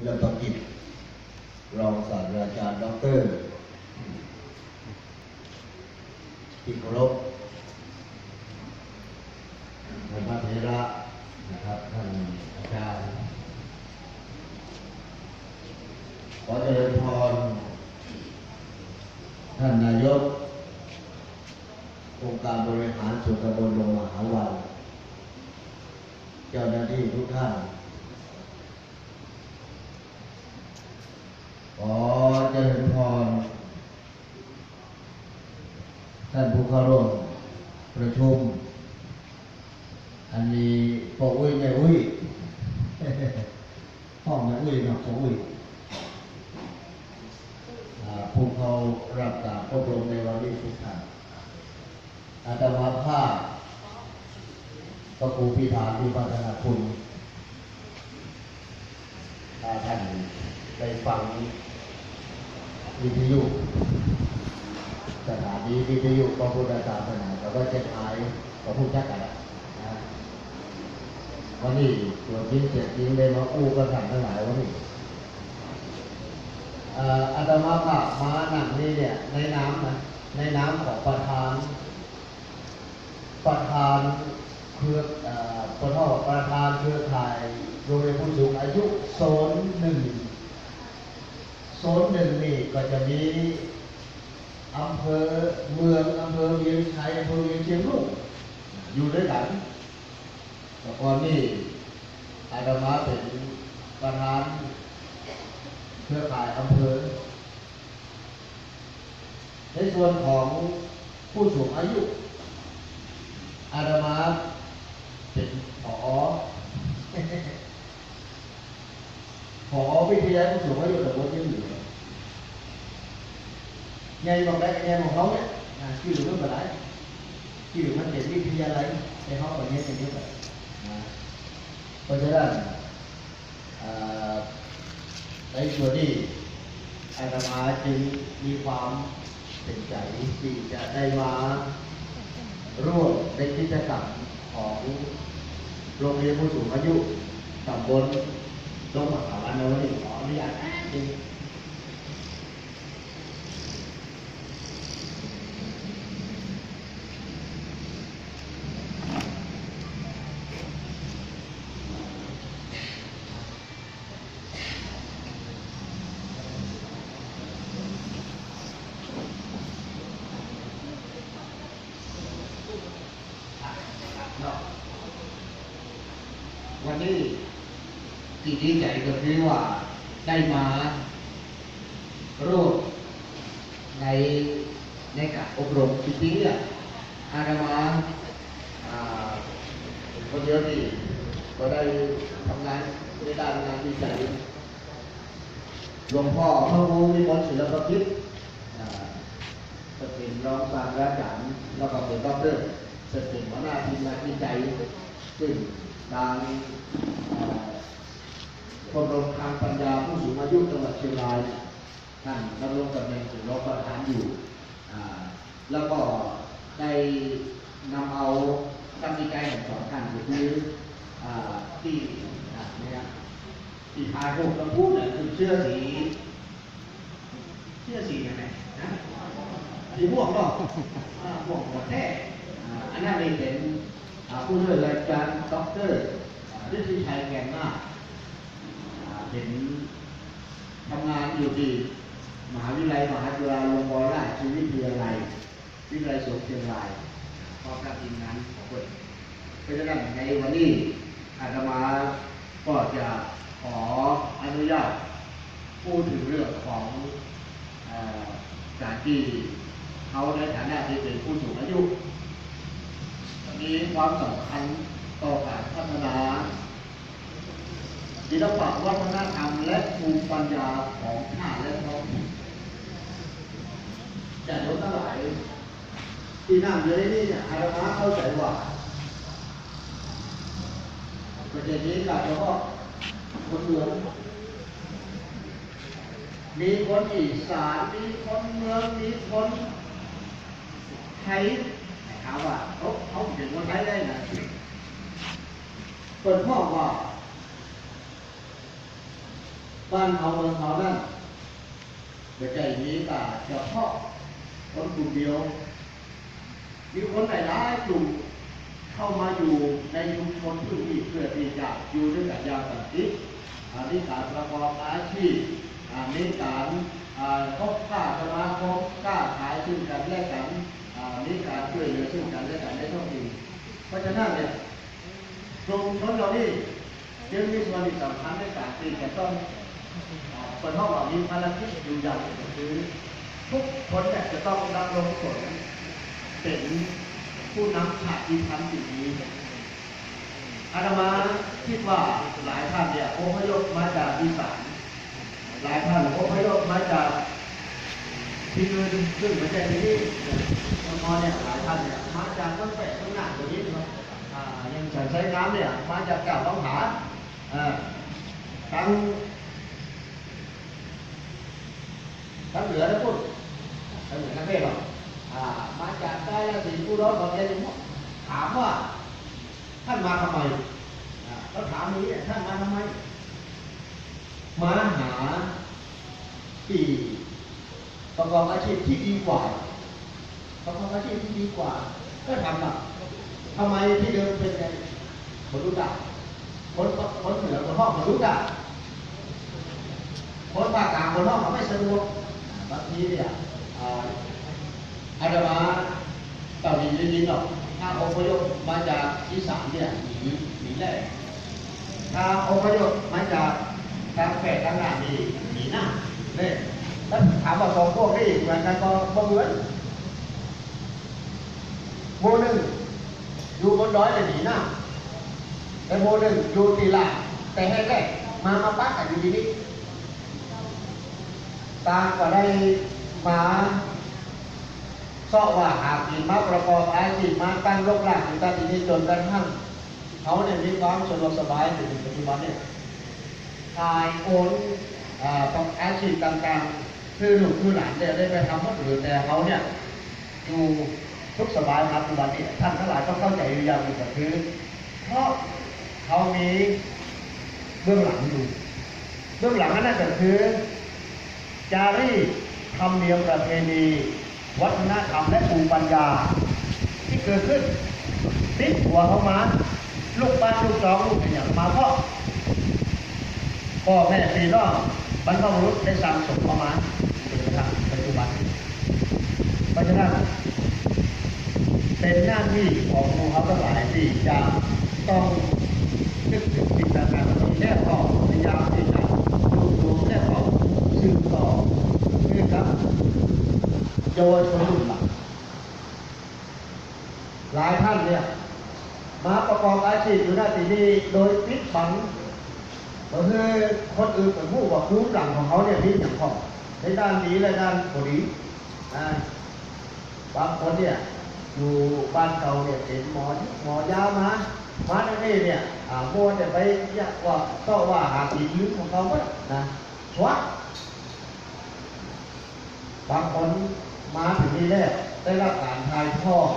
คุณลำปกิจรองศาสตราจารย์ด็อกเตอรที่เคารพท่านพระเถระนะครับท่านอาจารย์ ขอเจริญพร ท่านนายก องค์การบริหารส่วนตำบลลงมหาวัน เจ้าหน้าที่ทุกท่าน ขอเจริญพร ท่านผู้เข้าร่วมประชุม อันนี้ปออุ้ยแม่อุ้ย ห้องแม่อุ้ยเนาะปออุ้ย อ่าผู้เขารับการอบรมในวันนี้ทุกท่าน อาตมาภาพก็ครูพิธาที่พัฒนาคุณถ้าท่านได้ฟังวิทยุสถานีวิทยุพระพุทธศาสนาแต่ว่าจะหายพระพุทธกันนะวันนี้ตัวจริงเสียจริงเลยมาอู้กันสั่งทั้งหลายวันนี้เอ่ออาตมาภาพมาหนังนี่เนี่ยในน้ำนะในน้ำของประธาน ประธานเครือเอ่อประธานประธานเครือข่ายโรงเรียนผู้สูงอายุโซนหนึ่งโซนหนึ่งนี่ก็จะมีอำเภอเมืองอำเภอเวียงชัยอำเภอเวียงเชียงรุ้งอยู่ด้วยกันแต่ก่อนนี่อาตมาเป็นประธานเครือข่ายอำเภอ ในส่วนของผู้สูงอายุ อาดามาเป็นผอผอวิทยาผู้สูงอายุแต่บนยังอยู่ไงบอกได้ไงของเขาเนี่ยอ่าชื่อมันเป็นไรชื่อมันเป็นวิทยาลัยในห้องแบบนี้เป็นเยอะแบบนะเพราะฉะนั้นอ่าในส่วนนี้อาตมใจที่จะได้มาร่วมในกิจกรรมของโรงเรียนผู้สูงอายุตำบลลงมหาวันนวันนี้ขออนุญาตแป๊บนึงเนาะวันนี้ที่ ดีใจก็คือว่าได้มาร่วมในในการอบรมจริงๆเนี่ยอาตมาอ่าคนเดียวนี่ก็ได้ทำงานในด้านงานวิจัยหลวงพ่อพระวูมิมลศิลปคิดจะเป็นรองศาสตราจารย์แล้วก็เป็นด็อกเตอร์จะเป็นหัวหน้าทีมงานวิจัยซึ่งทาง มรมทางปัญญาผู้สูงอายุจังหวัดเชียงรายเนี่ยท่านดำรงตำแหน่งเป็นรองประธานอยู่ แล้วก็ได้นำเอาทำวิจัยของสองท่านคืออ่ที่เนี่ยที่ทายพวกเราพูดเนี่ยคือเชื่อสี เชื่อสียังไงนะสีม่วงเนาะอ่าม่วงหัวแท้อันนั้นเป็นผู้ช่วยรายการด็อกเตอร์อ่าฤทธิชัยแกงนาคอ่าเป็นทำงานอยู่ที่มหาวิทยาลัยมหาจุฬาลงกรณราชวิทยาลัยวิทยาลัยสงฆ์เชียงรายพร้อมกับทีมงานของเพื่อนเพราะฉะนั้นในวันนี้อาตมาก็จะขออนุญาตพูดถึงเรื่องของเออการที่เขาในฐานะที่เป็นผู้สูงอายุมีความสำคัญต่อการพัฒนา ศิลปะวัฒนธรรมและภูมิปัญญาของชาติและท้องถิ่นแต่โดทั้งหลายที่นั่งอยู่ในนี้เนี่ยอาตมาเข้าใจว่าประเด็นนี้หลักเฉพาะคนเมืองมีคนอีสานมีคนเมืองมีคนไทยถามว่าเขาเขาเป็นคนไทยได้ไงเปิดพ่อว่า บ้านเขาเมืองเขานั่นไม่ใช่มีแต่เฉพาะคนกลุ่มเดียว มีคนหลายๆกลุ่มเข้ามาอยู่ในชุมชนพื้นที่เพื่อที่จะอยู่ด้วยกันอย่างสันติอันนี้การประกอบอาชีพอันนี้การอ่าคบค้าสมาคมค้าขายซึ่งกันและกันอันนี้การช่วยเหลือซึ่งกันและกันในท้องถิ่นเพราะฉะนั้นเนี่ยกลุ่มชนเหล่านี้จึงมีส่วนสำคัญในการที่จะต้อง อ่าเป็นห้องเหล่านี้ภารกิจอยู่อย่างหรือทุกคนเนี่ยจะต้องดำรงตนเป็นผู้นำชาติพันธุ์สิ่งนี้อาตมาคิดว่าหลายท่านเนี่ยอพยพมาจากอีสานหลายท่านอพยพมาจากที่อื่นซึ่งไม่ใช่ที่นี่นองๆเนี่ยหลายท่านเนี่ยมาจากต้นแปะต้นหนักตัวนี้ครับยังใช้น้ำเนี่ยมาจากเก่าต้องหาอ่าทั้ง ทั้งเหนือและพุ่นทั้งเหนือทั้งเพศหรอกอ่ามาจากใต้และสีผู้ร้อนของเยนถามว่าท่านมาทำไมเขาถามนี้เนี่ท่านมาทำไม มาหาที่ประกอบอาชีพที่ดีกว่าประกอบอาชีพที่ดีกว่า ก็ทำอะทำไมที่เดิมเป็นไงคนรู้จักคนคนเหนือคนห้องคนรู้จักคนภาคกลางคนห้องเขาไม่สะดวก บางทีเนี่ยอาตมาเตอนนี้ได้ยินหรอกถ้าอพยพมาจากอีสานเนี่ยหนีหนีแรกถ้าอพยพมาจากทางแฝดทางหน้านี่หนีหน้าเนี่ยแล้วถามว่าสองพวกนี้เหมือนกันก็บ่เหมือนโมหนึ่งอยู่บนดอยแต่หนีหน้าแต่โมหนึ่งอยู่ตีลังแต่ให้แรกมามาปักกันอยู่ที่นี่ ตางก็ได้มาเพราะว่าหากมีมาประกอบอาชีพมาตั้งรกรากอยู่ตั้งที่นี้จนกระทั่งเขาเนี่ยมีความสะดวกสบายอยู่ในปัจจุบันเนี่ยทายโอนอาต้องอาชีพต่างๆ คือหนุ่มคือหลานเนี่ยได้ไปทำหมดหรือแต่เขาเนี่ยอยู่ทุกสบายมาปัจจุบันเนี่ยท่านทั้งหลายต้องเข้าใจอยู่อย่างหนึ่งก็คือเพราะเขามีเบื้องหลังอยู่ เบื้องหลังนั่นก็คือ จารีตธรรมเนียมประเพณี วัฒนธรรมและภูมิปัญญา ที่เกิดขึ้นติดหัวเขามาลูกบ้านลูกน้องลูกอย่างมาเพราะพ่อแม่พี่น้องบรรพบุรุษได้สั่งสมเข้ามาจนกระทั่งปัจจุบันเพราะฉะนั้นเป็นหน้าที่ของหมู่เขาทั้งหลายที่จะต้องนึกถึงจิตนาการนี้และก็พยายามที่ สืบต่อเพื่อครับเยาวชนรุ่นหลังหลายท่านเนี่ยมาประกอบอาชีพอยู่หน้าที่นี้โดยปิดบังก็คือคนอื่นเป็นผู้ว่าคุ้มหลังของเขาเนี่ยที่อย่างของในด้านดีและด้านบดีนะบางคนเนี่ยอยู่บ้านเก่าเนี่ยเป็นหมอหมอยามามาในนี่เนี่ยอ่าโมจะไปอยากว่าก็ว่าหาสียืมของเขาไว้นะสวัด บางคนมาถึงนี่แรกได้รับการทายทอด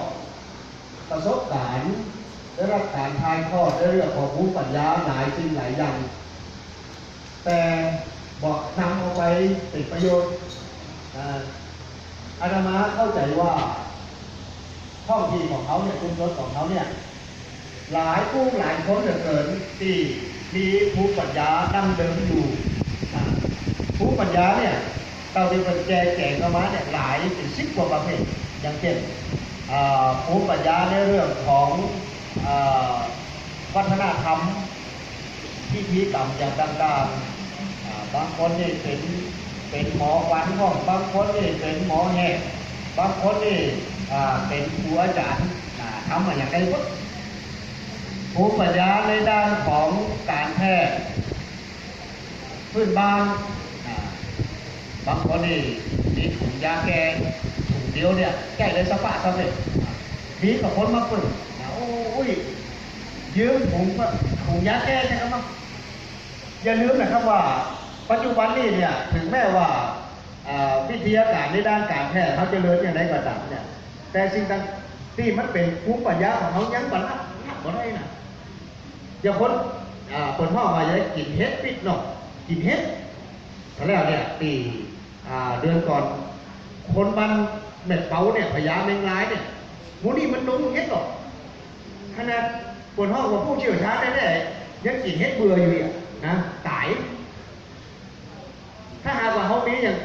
ประสบการณ์ได้รับการทายทอดในเรื่องของภูมิปัญญาหลายสิ่งหลายอย่าง แต่บอกนำเอาไปเป็นประโยชน์อาตมาเข้าใจว่าท้องที่ของเขาเนี่ยชุมชนของเขาเนี่ยหลายผู้หลายคนเหลือเกินที่มีภูมิปัญญาดั้งเดิมอยู่อ่าภูมิปัญญาเนี่ย เราที่เป็นแจกแจกเข้ามาเนี่ยหลายเป็นสิบกว่าประเภท อย่างเช่นภูมิปัญญาในเรื่องของอวัฒนธรรมพิธีกรรมอย่างต่างๆบางคนนี่เป็นเป็นหมอฟันห้องบางคนนี่เป็นหมอแหกบางคนนี่เป็นครูอาจารย์ทำมาอย่างไรก็ภูมิปัญญาในด้านของการแพทย์พื้นบ้าน บางคนนี่มีถุงยาแก้ถุงเดียวเนี่ยแก้เลยสปะสำเร็จมีกับคนมาฝึกอ่าโอ้ยยืมถุงถุงยาแก้ใช่ไหมครับอย่าลืมนะครับว่า ปัจจุบันนี้เนี่ยถึงแม้ว่าวิทยาการในด้านการแพทย์เขาจะเจริญอย่างไรก็ตามเนี่ยแต่สิ่งต่างที่มันเป็นภูมิปัญญาของเขายังบรรลับบ่ได้นะอย่าคนคนพ่อมาจะได้กินเห็ดปิดหนอกกินเห็ดแล้วเนี่ยปี เดือนก่อน คนบ้านเม็ดเปาเนี่ยพญาแมงลายเนี่ยมูนี่มันดงเฮ็ดหรอกขนาดบนห้องว่าผู้เชี่ยวชาญแน่ๆยังกินเฮ็ดเบื่ออยู่อะนะตาย ถ้าหากว่าเขามีอย่าง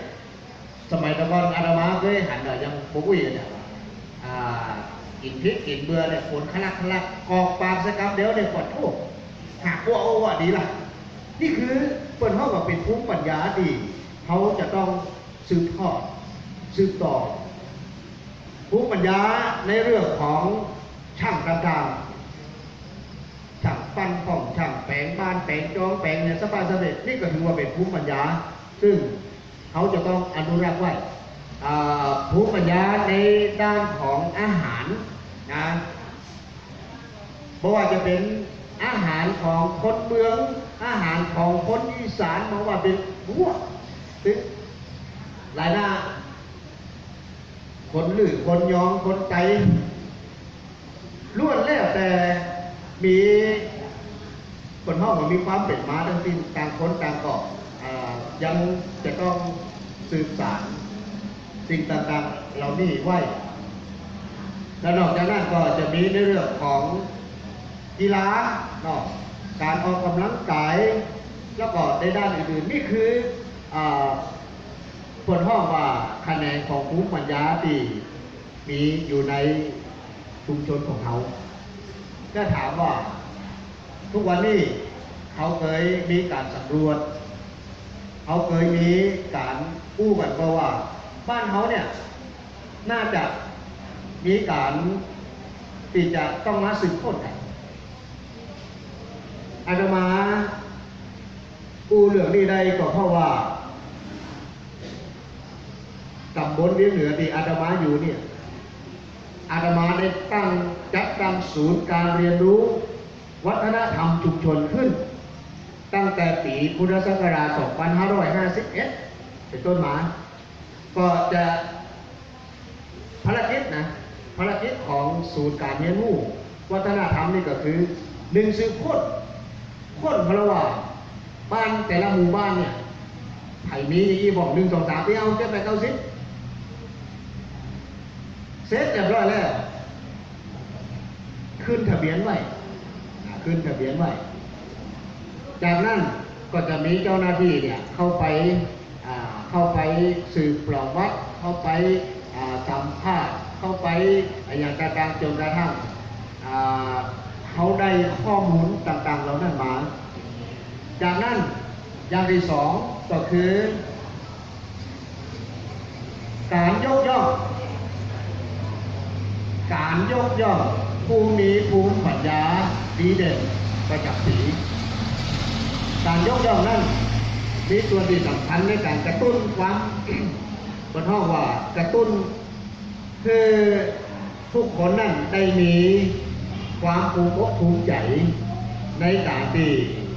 สมัยตะกอนอาตมาเคยหันหน่ยยังปุ้ยเนี่ยกินพริกกินเบื่อเนี่ยฝนขลักขลักออกปากสกับเดี๋ยวเนี่ยปวดทุกหากว่าโอ้ว่าดีล่ะ นี่คือเปิดห้องว่าเป็นภูมิปัญญาดี เขาจะต้อง สืบทอดสืบต่อภูมิปัญญาในเรื่องของช่างต่างๆช่างปั้นผ่องช่างแปลงบ้านแปลงจองแปลงเนี่ยสบายสำเร็จนี่ก็ถือว่าเป็นภูมิปัญญา ซึ่งเขาจะต้องอนุรักษ์ไว้ภูมิปัญญาในด้านของอาหารนะเพราะว่าจะเป็นอาหารของคนเมือง อาหารของคนอีสานมาว่าเป็นวัวตึก หลายหน้า คนลือคนยองคนไตล้วนแล้วแต่มีคนห้องมันมีความเป็นมาทั้งสิ้นต่างคนต่างก็อ่ายังจะต้องสืบสานสิ่งต่างๆเหล่านี้ไว้ และนอกจากนั้นก็จะมีในเรื่องของกีฬาเนาะการออกกำลังกาย แล้วก็ในด้านอื่นๆนี่คืออาผลห้องว่าคะแนนของภูมิปัญญาที่มีอยู่ในชุมชนของเขา ก็ถามว่า ทุกวันนี้เขาเคยมีการสำรวจ เขาเคยมีการกู้กันเพราะว่า บ้านเขาเนี่ย น่าจะมีการที่จะต้องมาสืบค้นกันอาตมากู้เรื่องนี้ได้ก็เพราะว่า ตำบลเวียงเหนือที่อาตมาอยู่เนี่ยอาตมาได้ตั้งจัดตั้งศูนย์การเรียนรู้ วัฒนธรรมชุมชนขึ้น ตั้งแต่ปีพุทธศักราช 2551 เป็นต้นมา ก็จะภารกิจนะภารกิจของศูนย์การเรียนรู้ วัฒนธรรมนี่ก็คือหนึ่งสืบค้นค้นพราะว่าบ้านแต่ละหมู่บ้านเนี่ยไผ่มีอีบอกหนึ่งสองสามที่เอาเจ็ดแปดเก้าสิบ เสร็จเรียบร้อยแล้วขึ้นทะเบียนไว้ขึ้นทะเบียนไว้ จากนั้นก็จะมีเจ้าหน้าที่เนี่ยเข้าไปเข้าไปสืบประวัติเข้าไปสัมภาษณ์เข้าไปอย่างต่างๆจนกระทั่งอ่าเขาได้ข้อมูลต่างๆเหล่านั้นมา จากนั้นอย่างที่สองก็คือ การยกย่อง การยกย่องผู้มีภูมิปัญญาดีเด่นประจักษ์สี การยกย่องนั้นมีตัวที่สำคัญในการกระตุ้นความบนห้องว่ากระตุ้น คือทุกคนนั้นได้มีความภูมิอกภูมิใจในการที่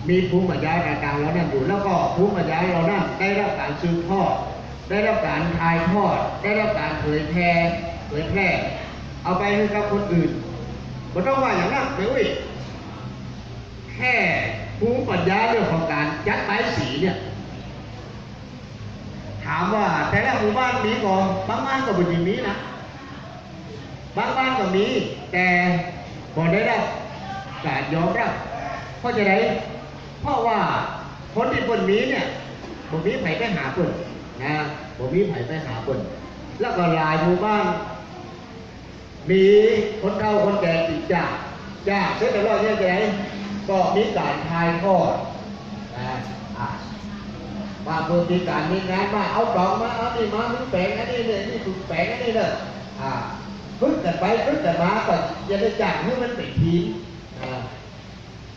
มีภูมิปัญญาต่างๆแล้วนั้นอยู่ แล้วก็ภูมิปัญญาเรานั้นได้รับการสืบทอดได้รับการถ่ายทอด ได้รับการเผยแพร่เผยแพร่ เอาไปให้กับคนอื่นไม่ต้องว่าอย่างนั้นเดี๋ยวอีกแค่ภูมิปัญญาเรื่องของการยัดไม้สีเนี่ย ถามว่าแต่ละหมู่บ้านมีก่อนบางบ้านก็บ่มีนะบางบ้านก็มี แต่บ่ได้รับการยอมรับเพราะจะไดเพราะว่าคนที่คนมีเนี่ยบ่มีไผไปหาเพิ่นนะบ่มีไผไปหาเพิ่นแล้วก็ลายหมู่บ้าน มีคนเฒ่าคนแก่ติดจากจากเสร็จแล้วเนี่ยจะไหนก็มีการทายทอดนะอ่าว่าเพื่อมีการมีงานมาเอาดอกมาเอานี่มามึงแปลงอันนี้เลยนี่ถูกแปลงอันนี้เลยอ่าฝึกกันไปฝึกกันมาก็จะได้จากให้มันเป็นทีมอ่า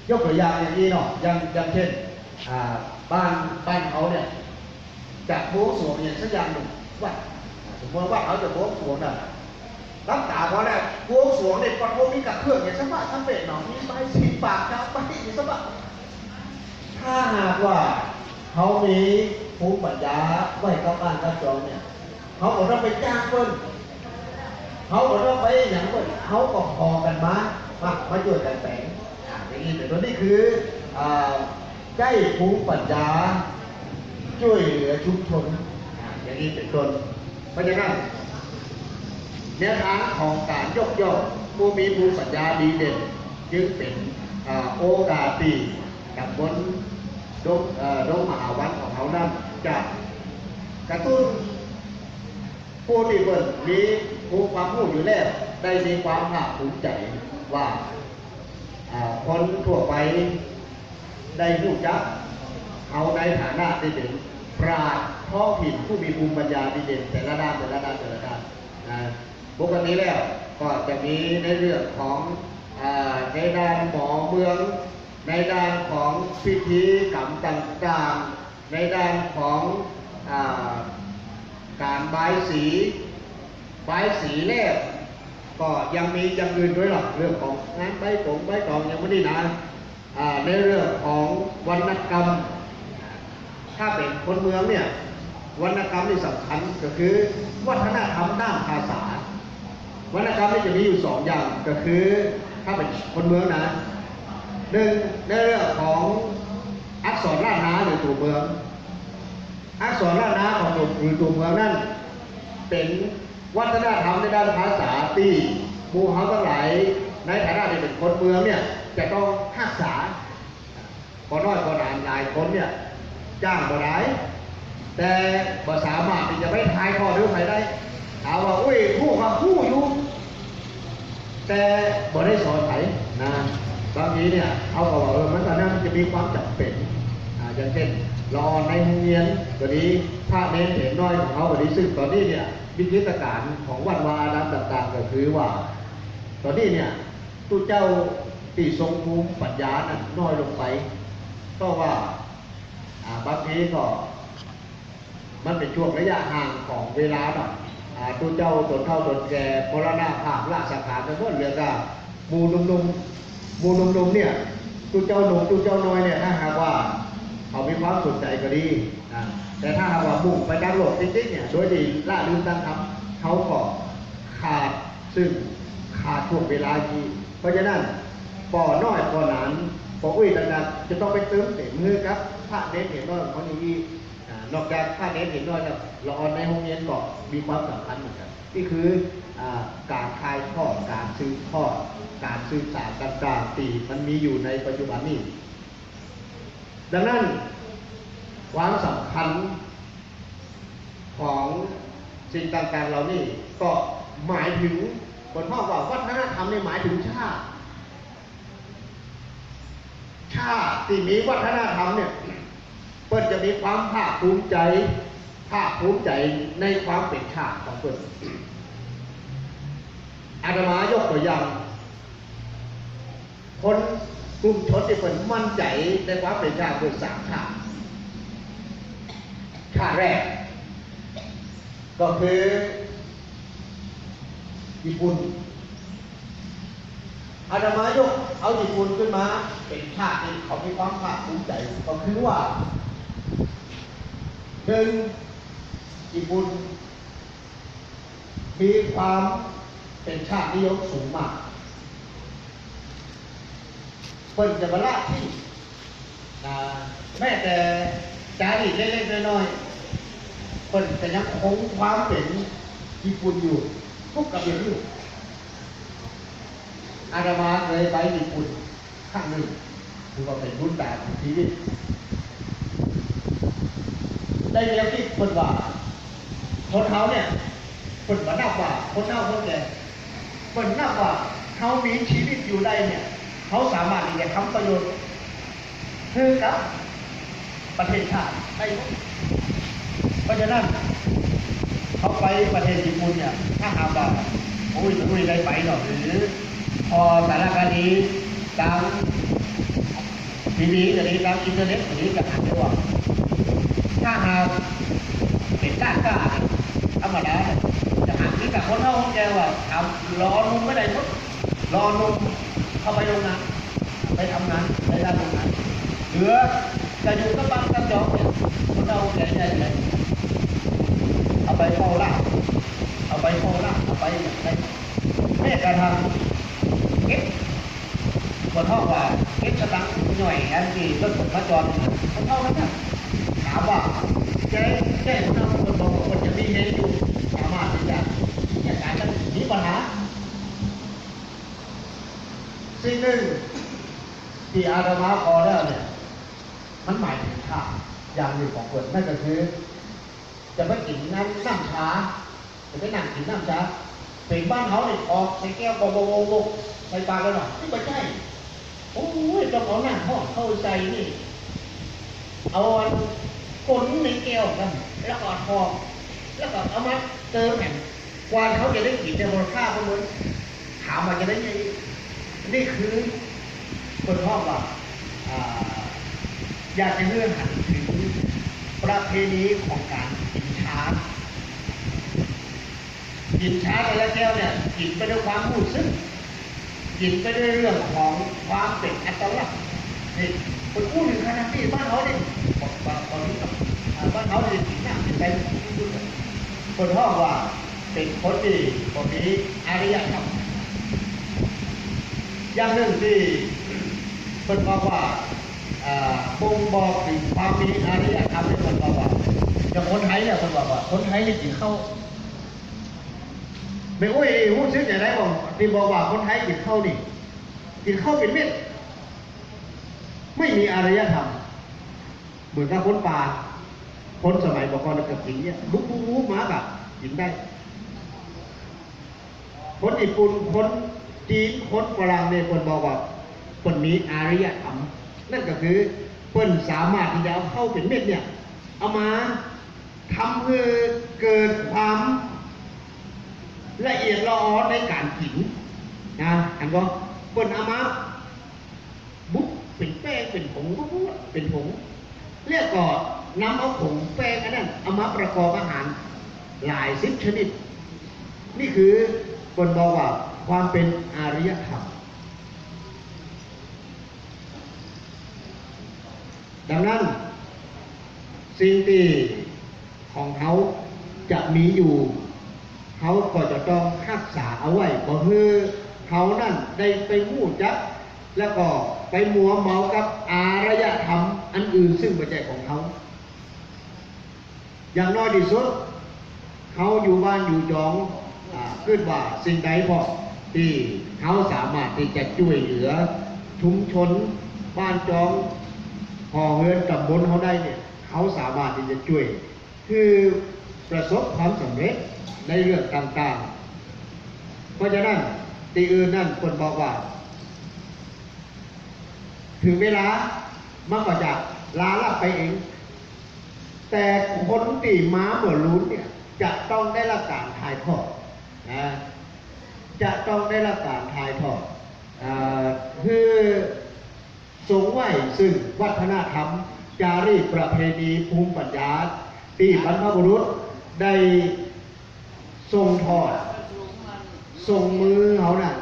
ยกตัวอย่างอย่างนี้เนาะอย่างอย่างเช่นอ่าบ้านบ้านเขาเนี่ยจากโบสถ์เนี่ยสักอย่างหนึ่งว่าสมมติว่าเขาจะโบสถ์น่ะ รับตาเพราะเนี่ยบวงสรวงเนี่ยปฐมมีกับเครื่องอย่างสมะทั้งเป็ดหนองมีใบสีปากครับใบสีสมะถ้าหากว่าเขามีภูมิปัญญาไว้กับบ้านกับจองเนี่ยเขาก็ต้องไปจ้างเพิ่นเขาก็ต้องไปอย่างเพิ่นเขาก็พอกันมามามาช่วยกันแต่งอ่าอย่างนี้แต่ตัวนี้คือใกล้ภูมิปัญญาช่วยเหลือชุมชนอย่างนี้เป็นต้นเพราะฉะนั้น นวทางของการยกย่องผู้มีภูมิปัญญาดีเด่น จึงเป็นอโอกาสดีกับบนดงดงมหาวันของเขานั้นจะกระตุ้นผู้ที่เปิดมีภูมิความรู้อยู่แล้วได้มีความภาคภูมิใจว่าคนทั่วไปได้รู้จักเอาในฐานะที่เป็นปราชญ์ท้องถิ่นผู้มีภูมิปัญญาดีเด่นแต่ละด้านแต่ละด้านแต่ละด้านนะ ปกติแล้วก็จะมีในเรื่องของอในด้านหมอเมือง ในด้านของพิธีกรรมต่างๆ ในด้านของอาการบายสีบายสีแรกก็ยังมีอย่างอื่นด้วยหรอกเรื่องของงานใบกงใบตองยังไม่ได้นะในเรื่องของวรรณกรรม ถ้าเป็นคนเมืองเนี่ยวรรณกรรมที่สำคัญก็คือ วัฒนธรรมด้านภาษา วรรณกรรมนี่จะมีอยู่สองอย่างก็คือถ้าเป็นคนเมืองนะหนึ่งในเรื่องของอักษรล้านนาหรือตัวเมือง อักษรล้านนาของตัวหรือตัวเมืองนั่นเป็นวัฒนธรรมในด้านภาษาที่หมู่เฮาทั้งหลายในฐานะที่เป็นคนเมืองเนี่ยจะต้องรักษาพอน้อยพอนานหลายคนเนี่ยจ้างบ่ได้แต่บ่สามารถที่จะไปทายข้อหรือใครได้ถามว่าอุ้ยผู้ว่าผู้อยู่ แต่บ่ได้สอนไผนะบางทีเนี่ยเอาก็บอกเออมันตอนนั้นมันจะมีความจำเป็นอย่างเช่นรอในโรงเรียนตัวนี้ภาเน้นเห็นน้อยของเขาตัวนี้ซึ่งตอนนี้เนี่ยวิทยาการของวันวาระต่างๆ ก็คือว่า ตอนนี้เนี่ยตู้เจ้าตีทรงภูมิปัญญานั้นน้อยลงไป ก็ว่าอ่าบางทีก็มันเป็นช่วงระยะห่างของเวลาหน่อย ตัวเจ้าตนเท่าตนแก่มรณภาพละสังขารไปหมดเหลือก็หมูนุ่มๆหมูหนุ่มๆเนี่ยตัวเจ้าหนุ่มตัวเจ้าน้อยเนี่ยถ้าหากว่าเขามีความสนใจก็ดีอ่าแต่ถ้าหากว่ามุ่ไปด้านโลกจริงๆเนี่ยโดยดีละลืมตั้งทำเขาก็ขาดซึ่งขาดช่วงเวลาที่เพราะฉะนั้นปอน้อยปอหนานปออุ้ยดังๆจะต้องไปเติมเต็มมือครับพระเน้นเห็นน้อยของเขานี่อ่า นอกจากค่าเน้นเห็นด้วยแล้วละออนในห้องเรียนก็มีความสำคัญเหมือนกันนี่คือการคลายทอการซื้อทอการสื่อสารต่างๆที่มันมีอยู่ในปัจจุบันนี้ ดังนั้นความสำคัญของสิ่งต่างๆเหล่านี้ก็หมายถึงบนพ่อว่าวัฒนธรรมในหมายถึงชาติ ชาติที่มีวัฒนธรรมเนี่ย เปิ้นจะมีความภาคภูมิใจภาคภูมิใจในความเป็นชาติของเปิ้นอาตมายกตัวอย่างคนกลุ่มชนที่เปิ้นมั่นใจในความเป็นชาติเปิ้นสามชาติชาติแรก ก็คือญี่ปุ่นอาตมายกเอาญี่ปุ่นขึ้นมาเป็นชาติที่เขามีความภาคภูมิใจก็คือว่า หนึ่งญี่ปุ่นมีความเป็นชาตินิยมสูงมากเพิ่นจะมาละที่แม้แต่จารีตเล็กๆน้อยๆเพิ่นแต่ยังคงความเป็นญี่ปุ่นอยู่ทุกกระเบียดอยู่อาตมาเคยไปญี่ปุ่นครั้งหนึ่งถือว่าเป็นบุญตาของชีวิต ได้เรียนที่คนว่าคนเขาเนี่ยคนมานับว่าคนเฒ่าคนแก่คนหนับว่าเขามีชีวิตอยู่ได้เนี่ยเขาสามารถที่จะทำประโยชน์คือกับประเทศชาติได้เพราะฉะนั้นเขาไปประเทศญี่ปุ่นเนี่ยถ้าหากว่าโอ้ยอุ้ยได้ไปหรอกหรือพอสารคดีตามทีวีก็ดีตามอินเทอร์เน็ตก็ดีจะอ่าได้ว่า ถ้าหากเป็นกล้ากล้าธรรมดาจะหาที่กับคนเท่าคนแก่ว่าทำรอนุ่มไม่ได้ปุ๊บรอนุ่มเข้าไปโรงงานไปทำงานในด้านโรงงานเหลือจะอยู่กับบ้านกับจองเนี่ยคนเท่าคนแก่ได้เลยเอาไปเฝ้าล่าเอาไปเฝ้าล่าเอาไปในแม่กระทำเก็บบนห้องว่าเก็บสตังค์หน่วยอันที่รถผมมาจอดมันเท่านั้นนะ ถามว่าแก้แก้ทำคนบอกคนจะมีเงินอยู่สามารถที่จะจัดการกันมีปัญหาสิ่งหนึ่งที่อาตมาขอแล้วเนี่ย มันหมายถึงข้าอย่างหนึ่งของคนนั่นก็คือ จะไม่กินน้ำน้ำชาจะไม่นั่งกินน้ำชาเป็นบ้านเขาเนี่ยออกใส่แก้วโบโบโบใส่ปากแล้วหรอที่ไม่ใช่โอ้ยเจ้าของนั่งห้องเข้าใจนี่ เอาวัน ก้นในแก้วกันแล้วก็ทองแล้วก็เอามาเติมแผ่นกวานเขาจะได้กินในมูลค่าเขาเหมือนถามว่าจะได้ยังไงนี่คือคนห้องว่าอยากจะเลื่อนหันถึงประเพณีของการกินช้ากินช้าแต่ละแก้วเนี่ยกินไปด้วยความรู้สึกกินไปด้วยเรื่องของความเป็นอัตลักษณ์นี่คนพูดถึงขนาดที่บ้านเขาเนี่ย บอกว่าตอนนี้กับอ่าบ้านเขาเนี่ยกินหนักเป็นไปคนห้องว่าเป็นคนดีคนนี้อารยธรรมอย่างหนึ่งที่คนบอกว่าบ่งบอกถึงความมีอารยธรรมในคนบอกว่าอย่างคนไทยเนี่ยคนบอกว่าคนไทยนี่กินข้าวไม่อุ้ยหู้ซึ้งอย่างไรบอกที่บอกว่าคนไทยกินข้าวนี่กินข้าวเป็นเม็ดไม่มีอารยธรรม เหมือนกับคนป่าคนสมัยบอกก่อนกับกินเนี่ยลุกลุกลุกมากับกินได้คนญี่ปุ่นคนจีนคนฝรั่งเนี่ยคนบอกว่าคนมีอารยธรรมนั่นก็คือเปิ้นสามารถที่จะเอาเข้าเป็นเม็ดเนี่ย เอามาทำให้เกิดความละเอียดละออในการกินนะอันก็เปิ้นเอามาบุ๊กเป็นแป้งเป็นผงเป็นผง เรียกก่อนำเอาผงแป้งอันนั้นเอามาประกอบอาหารหลายสิบชนิด นี่คือคนบอกว่าความเป็นอารยธรรม ดังนั้น สิ่งที่ของเขาจะมีอยู่ เขาก็จะต้องรักษาเอาไว้บ่คือเขานั่นได้ไปมู่จัก แล้วก็ไปมัวเมากับอารยธรรมอันอื่นซึ่งไม่ใช่ของเขา อย่างน้อยที่สุด เขาอยู่บ้านอยู่จองขึ้นว่าสิ่งใดพอที่เขาสามารถที่จะช่วยเหลือชุมชนบ้านจองพอเฮือนตำบลเขาได้เนี่ยเขาสามารถที่จะช่วย คือประสบความสำเร็จในเรื่องต่างๆ เพราะฉะนั้นตีอื่นนั่นคนบอกว่า ถึงเวลามันก็จะลาลับไปเอง แต่คนที่ม้าเหมือนลุ้นเนี่ย จะต้องได้รับการถ่ายทอดนะจะต้องได้รับการถ่ายทอดคือสงไหวซึ่งวัฒนธรรม จารีตประเพณีภูมิปัญญาที่บรรพบุรุษได้ส่งทอดส่งมือเขาน่ะ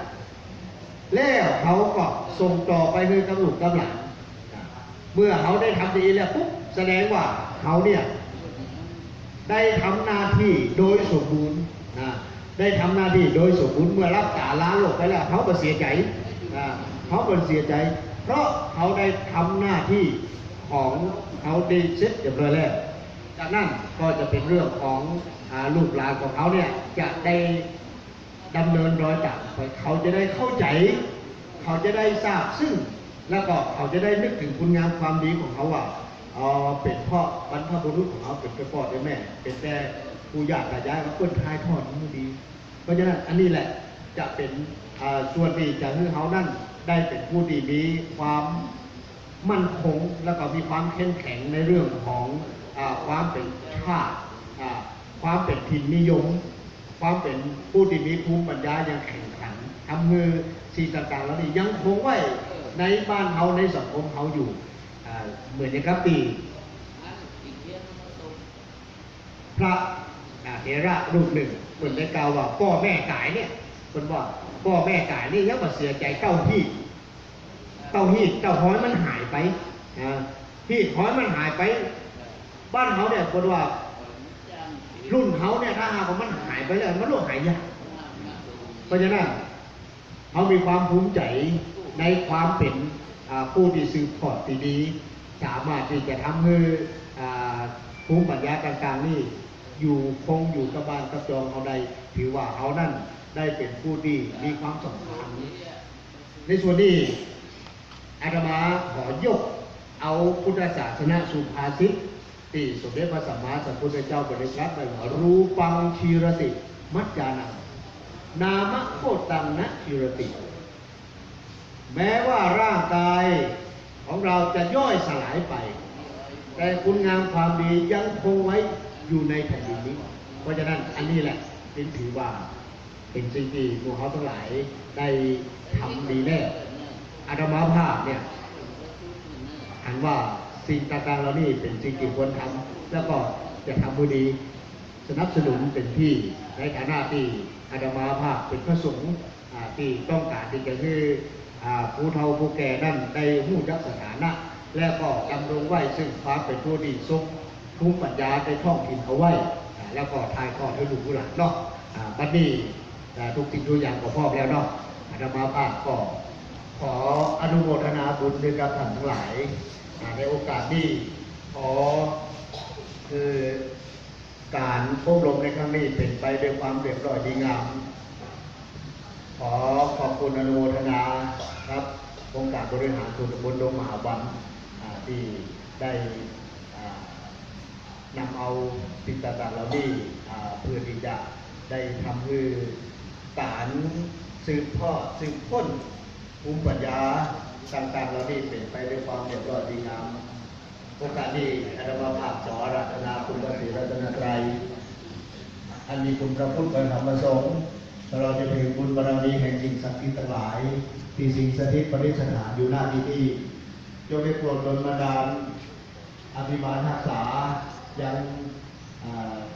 แล้วเขาก็ส่งต่อไปให้กับลูกกับหลานเมื่อเขาได้ทำดีแล้วปุ๊บแสดงว่าเขาเนี่ยได้ทำหน้าที่โดยสมบูรณ์นะได้ทำหน้าที่โดยสมบูรณ์เมื่อรับสาล้าโลกไปแล้วเขาก็เสียใจนะเขาก็เสียใจ เพราะเขาได้ทำหน้าที่ของเขาได้เสร็จเรียบร้อยแล้วจากนั้นก็จะเป็นเรื่องของอาลูกหลานของเขาเนี่ยจะได้ ดำเนินรอยตามไปเขาจะได้เข้าใจ เขาจะได้ทราบซึ่งแล้วก็เขาจะได้นึกถึงคุณงามความดีของเขาว่าอ๋อเป็นพ่อบรรพบุรุษของเขาเป็นพ่อเป็นแม่ เป็นแต่ปู่ย่าตายายว่าคนทายทอดมันดี เพราะฉะนั้นอันนี้แหละจะเป็นส่วนที่จะให้เขานั่นได้เป็นผู้ดีมีความมั่นคงแล้วก็มีความเข้มแข็งในเรื่องของอความเป็นชาติความเป็นถิ่นนิยม ความเป็นผู้ที่มีภูมิปัญญาอย่างแข็งขันทำมือสิ่งต่างๆแล้วนี่ยังคงไว้ในบ้านเขาในสังคมเขาอยู่เหมือนอย่างครับตีพระเถระรูปหนึ่งเหมือนในกล่าวว่าพ่อแม่กายเนี่ยคนว่าพ่อแม่กายนี่ยังมาเสียใจเต้าที่เต้าที่เต้าห้อยมันหายไปที่ห้อยมันหายไป บ้านเขาเนี่ยคนว่า รุ่นเขาเนี่ยถ้าหากว่ามันหายไปแล้วมันต้องหายยากเพราะฉะนั้นเขามีความภูมิใจในความเป็นผู้ที่สืบทอดที่ดีสามารถที่จะทำให้ภูมิปัญญาต่างๆนี่อยู่คงอยู่กับบ้านกับจองเขาได้ถือว่าเขานั่นได้เป็นผู้ดีมีความสำคัญในส่วนนี้อาตมาขอยกเอาพุทธศาสนาสุภาษิต ที่สมเด็จพระสัมมาสัมพุทธเจ้าบริกรับไปว่ารูปังชีรติ มัจจานังนามะโคตังนะชีรติ แม้ว่าร่างกายของเราจะย่อยสลายไป แต่คุณงามความดียังคงไว้อยู่ในแผ่นดินนี้ เพราะฉะนั้นอันนี้แหละเป็นถือว่าเป็นสิ่งที่พวกเขาทั้งหลายได้ทำดีแน่อาตมาภาพเนี่ยอันว่า สิ่งต่างๆเหล่านี้เป็นสิ่งที่ควรทำแล้วก็จะทำบุดีสนับสนุนเป็นที่ในฐานะที่อาตมาภาพเป็นพระสงฆ์ที่ต้องการที่จะคือผู้เฒ่าผู้แก่นั่นได้หู้จักสถานะ และก็ดำรงไว้ซึ่งความเป็นผู้ดีทรงภูมิปัญญาในท้องถิ่นเอาไว้ แล้วก็ทายทอดให้ลูกผู้หลานเนาะอ่าบัดนี้อ่ทุกสิ่งทุกอย่างก็พร้อมแล้วเนาะอาตมาภาพก็ขออนุโมทนาบุญด้วยกับท่านทั้งหลาย ในโอกาสนี้ขอคือการอบรมในครั้งนี้เป็นไปด้วยความเรียบร้อยดีงาม ขอขอบคุณอนุโมทนาครับองค์การบริหารส่วนตำบลดงมหาวันที่ได้นำเอาสิ่งต่างๆเหล่านี้เพื่อที่จะได้ทำคือการสืบทอสืบพ้นภูมิปัญญา ต่างๆเหล่านี้เป็นไปด้วยความเรียบร้อยดีงามโอกาสนี้อาตมาภาพขออรัตนาคุณพระศรีรัตนตรัยอันมีคุณพระพุทธพระธรรมพระสงฆ์ตลอดจนถึงบุญบารมีแห่งสิ่งศักดิ์สิทธิ์ทั้งหลาย ที่สิ่งสถิตประดิษฐานอยู่หน้าที่นี้จงได้โปรดดลบันดาลอภิบาลรักษายัง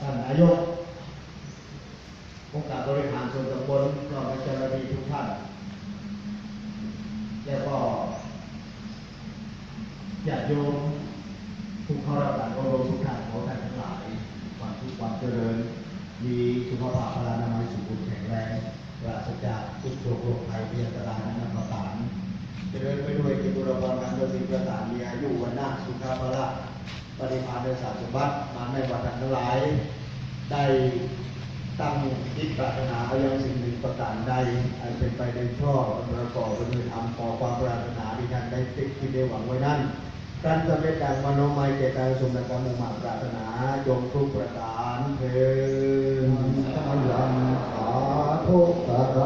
ท่านนายกองค์การบริหารส่วนตำบลก็ไปเจ้าหน้าที่ทุกท่าน แล้วก็ ญาติโยมผู้เข้ารับการอบรมทุกท่านขอท่านทั้งหลายความทุกข์ความเจริญ มีสุขภาพพลานามัยสมบูรณ์แข็งแรงปราศจากทุกโรคโรคภัยเพียงตรายนั้นประสานเจริญไปด้วยกิจบุรพรการโดยสิ่งประสานมีอายุวันนาสุขภาพปฏิภาณในศาสตร์สมบัติมาในวันนั้นทั้งหลาย ได้ตั้งคิดปรารถนาเอายังสิ่งหนึ่งประการใดอันเป็นไปในชอบประกอบไปด้วยธรรมขอความปรารถนาที่ท่านได้ติดที่ได้หวังไว้นั้น ท่านสำเร็จดังมโนมัยเจตนาสมดังกรรมมุ่งมั่นปรารถนาจงทุกประการเถิดสาธุสาระ